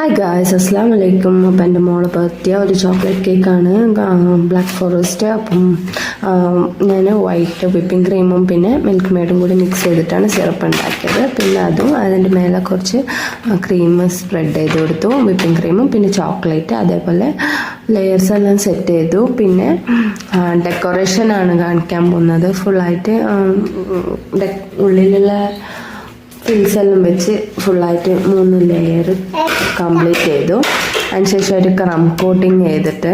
Hi guys അസ്സാം വലൈക്കും അപ്പം എന്റെ മോൾ പറ്റിയ ഒരു ചോക്ലേറ്റ് കേക്കാണ് ബ്ലാക്ക് ഫോറസ്റ്റ് അപ്പം ഞാൻ വൈറ്റ് വിപ്പിംഗ് ക്രീമും പിന്നെ മിൽക്ക് മെയ്ഡും കൂടി മിക്സ് ചെയ്തിട്ടാണ് സിറപ്പ് ഉണ്ടാക്കിയത്. പിന്നെ അതും അതിന്റെ മേലെ കുറച്ച് ക്രീം സ്പ്രെഡ് ചെയ്ത് കൊടുത്തു. വിപ്പിംഗ് ക്രീമും പിന്നെ ചോക്ലേറ്റ് അതേപോലെ ലെയേഴ്സ് എല്ലാം സെറ്റ് ചെയ്തു. പിന്നെ ഡെക്കറേഷനാണ് കാണിക്കാൻ പോകുന്നത്. ഫുള്ളായിട്ട് ഉള്ളിലുള്ള ഫിൽസ് എല്ലാം വെച്ച് ഫുള്ളായിട്ട് മൂന്ന് ലെയർ കംപ്ലീറ്റ് ചെയ്തു. അതിനുശേഷം ഒരു ക്രം കോട്ടിങ് ചെയ്തിട്ട്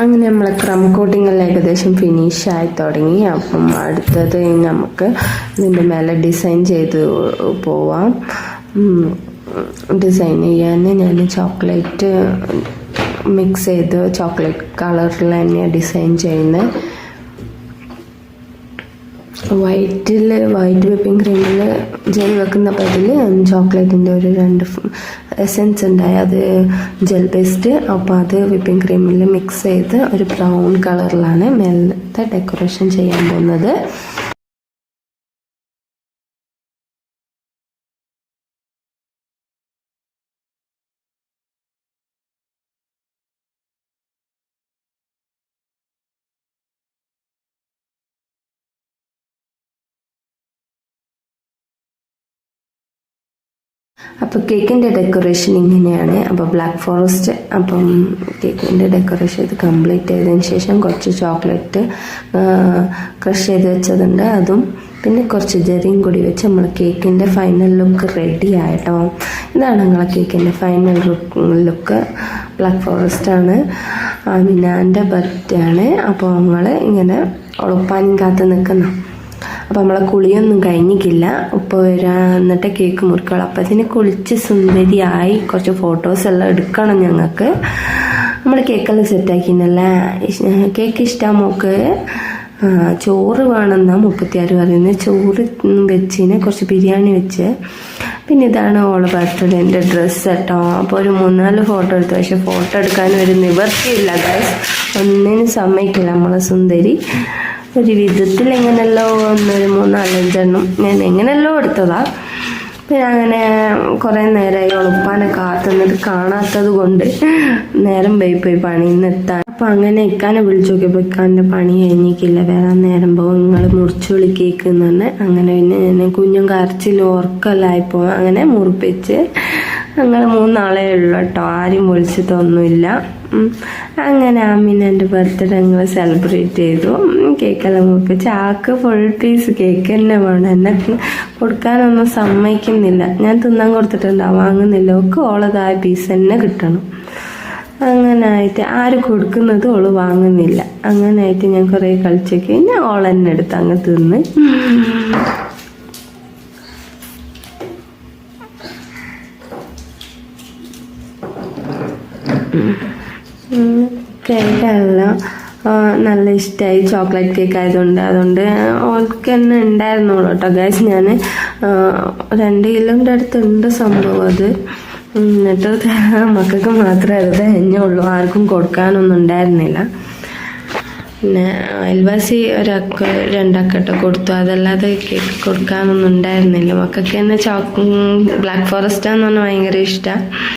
അങ്ങനെ നമ്മൾ ക്രം കോട്ടിംഗ് എല്ലാം ഏകദേശം ഫിനിഷ് ആയി തുടങ്ങി. അപ്പം അടുത്തത് നമുക്ക് ഇതിന്റെ മേലെ ഡിസൈൻ ചെയ്ത് പോവാം. ഡിസൈൻ ചെയ്യാൻ ഞാൻ ചോക്ലേറ്റ് മിക്സ് ചെയ്ത് ചോക്ലേറ്റ് കളറിൽ തന്നെയാണ് ഡിസൈൻ ചെയ്യുന്നത് വൈറ്റിൽ വൈറ്റ് വിപ്പിംഗ് ക്രീമിൽ ജെൽ വെക്കുന്ന പതിൽ ചോക്ലേറ്റിന്റെ ഒരു രണ്ട് എസെൻസ് ഉണ്ടായി. അത് ജെൽ പേസ്റ്റ് അപ്പോൾ അത് വിപ്പിംഗ് ക്രീമിൽ മിക്സ് ചെയ്ത് ഒരു ബ്രൗൺ കളറിലാണ് മേലത്തെ ഡെക്കറേഷൻ ചെയ്യാൻ പോകുന്നത്. അപ്പോൾ കേക്കിന്റെ ഡെക്കറേഷൻ ഇങ്ങനെയാണ്. അപ്പോൾ ബ്ലാക്ക് ഫോറസ്റ്റ് അപ്പം കേക്കിന്റെ ഡെക്കറേഷൻ ഇത് കംപ്ലീറ്റ് ചെയ്തതിന് ശേഷം കുറച്ച് ചോക്ലേറ്റ് ക്രഷ് ചെയ്ത് വെച്ചതുണ്ട്. അതും പിന്നെ കുറച്ച് ജെറിയും കൂടി വെച്ച് നമ്മൾ കേക്കിന്റെ ഫൈനൽ ലുക്ക് റെഡി ആയിട്ടോ. ഇതാണ് ഞങ്ങളെ കേക്കിന്റെ ഫൈനൽ ലുക്ക് ബ്ലാക്ക് ഫോറസ്റ്റ് ആണ്. മിനാന്റെ ബർത്ത്ഡേ ആണ്. അപ്പോൾ ഞങ്ങൾ ഇങ്ങനെ ഒളപ്പാനും കാത്ത് നിൽക്കുന്നു അപ്പോൾ നമ്മളെ കുളിയൊന്നും കഴിഞ്ഞിട്ടില്ല. ഇപ്പോൾ വരാൻ എന്നിട്ട് കേക്ക് മുറിക്കണം അപ്പം അതിന് കുളിച്ച് സുന്ദരിയായി കുറച്ച് ഫോട്ടോസ് എല്ലാം എടുക്കണം ഞങ്ങൾക്ക്. നമ്മൾ കേക്കെല്ലാം സെറ്റാക്കിനല്ലേ കേക്ക് ഇഷ്ടം മോക്ക്? ചോറ് വേണമെന്നാണ് മുപ്പത്തിയാറ് പറയുന്നത് ചോറ് വെച്ചിന് കുറച്ച് ബിരിയാണി വെച്ച്. പിന്നെ ഇതാണ് ഓൾ ബർത്ത്ഡേന്റെ ഡ്രസ്സ് കേട്ടോ അപ്പോൾ ഒരു മൂന്നാൽ ഫോട്ടോ എടുത്തു. പക്ഷെ ഫോട്ടോ എടുക്കാൻ ഒരു നിവർത്തിയില്ല ഗൈസ് ഒന്നിനും സമ്മതിക്കില്ല നമ്മളെ സുന്ദരി. ഒരു വിധത്തിൽ എങ്ങനെയല്ലോ ഒന്നൊരു മൂന്നാലഞ്ചെണ്ണം. ഞാൻ എങ്ങനെയല്ലോ എടുത്തതാ. പിന്നെ അങ്ങനെ കുറേ നേരമായി ഒളുപ്പാനെ കാത്തുന്നത് കാണാത്തത് കൊണ്ട് നേരം പോയി പണിന്ന് എത്താൻ അപ്പം അങ്ങനെ ഇക്കാനെ വിളിച്ചു നോക്കിയപ്പോൾ ഇക്കാന്റെ പണി കഴിഞ്ഞിക്കില്ല വേറെ നേരം പോകും. നിങ്ങൾ മുറിച്ചു വിളിക്കേക്കുന്ന് അങ്ങനെ പിന്നെ ഞാൻ കുഞ്ഞും കരച്ചിലും ഉറക്കല്ലായിപ്പോ അങ്ങനെ മുറിപ്പിച്ച് ഞങ്ങൾ മൂന്നാളേ ഉള്ളൂ കേട്ടോ. ആരും വിളിച്ചിട്ടൊന്നുമില്ല. അങ്ങനെ ആമിന്റെ ബർത്ത്ഡേ ഞങ്ങൾ സെലിബ്രേറ്റ് ചെയ്തു. കേക്കെല്ലാം കൊടുക്കും ചാക്ക് ഫുൾ പീസ് കേക്ക് തന്നെ വേണം. എന്നെ കൊടുക്കാനൊന്നും സമ്മതിക്കുന്നില്ല. ഞാൻ തിന്നാൻ കൊടുത്തിട്ടുണ്ട് വാങ്ങുന്നില്ല. ഒക്കെ ഓളതായ പീസ് തന്നെ കിട്ടണം. അങ്ങനെ ആയിട്ട് ആര് കൊടുക്കുന്നത് ഓൾ വാങ്ങുന്നില്ല. അങ്ങനെ ആയിട്ട് ഞാൻ കുറേ കളിച്ചു കഴിഞ്ഞാൽ ഓൾ തന്നെ എടുത്ത് അങ്ങ് തിന്ന്. കേക്കെല്ലാം നല്ല ഇഷ്ടമായി ചോക്ലേറ്റ് കേക്ക് ആയതുകൊണ്ട്. അതുകൊണ്ട് ഓൾക്ക് തന്നെ ഉണ്ടായിരുന്നുള്ളൂ കേട്ടോ ഗൈസ് ഞാൻ രണ്ട് കിലോന്റെ അടുത്തുണ്ട് സംഭവം അത്? എന്നിട്ട് മക്കൾക്ക് മാത്രമേ അത് തന്നെയുള്ളൂ. ആർക്കും കൊടുക്കാനൊന്നും ഉണ്ടായിരുന്നില്ല. പിന്നെ അയൽവാസി ഒരക്ക രണ്ടക്കട്ട കൊടുത്തു. അതല്ലാതെ കേക്ക് കൊടുക്കാനൊന്നും ഉണ്ടായിരുന്നില്ല. മക്കൾക്ക് തന്നെ ചോക്ക് ബ്ലാക്ക് ഫോറസ്റ്റ് എന്ന് പറഞ്ഞാൽ ഭയങ്കര ഇഷ്ടമാണ്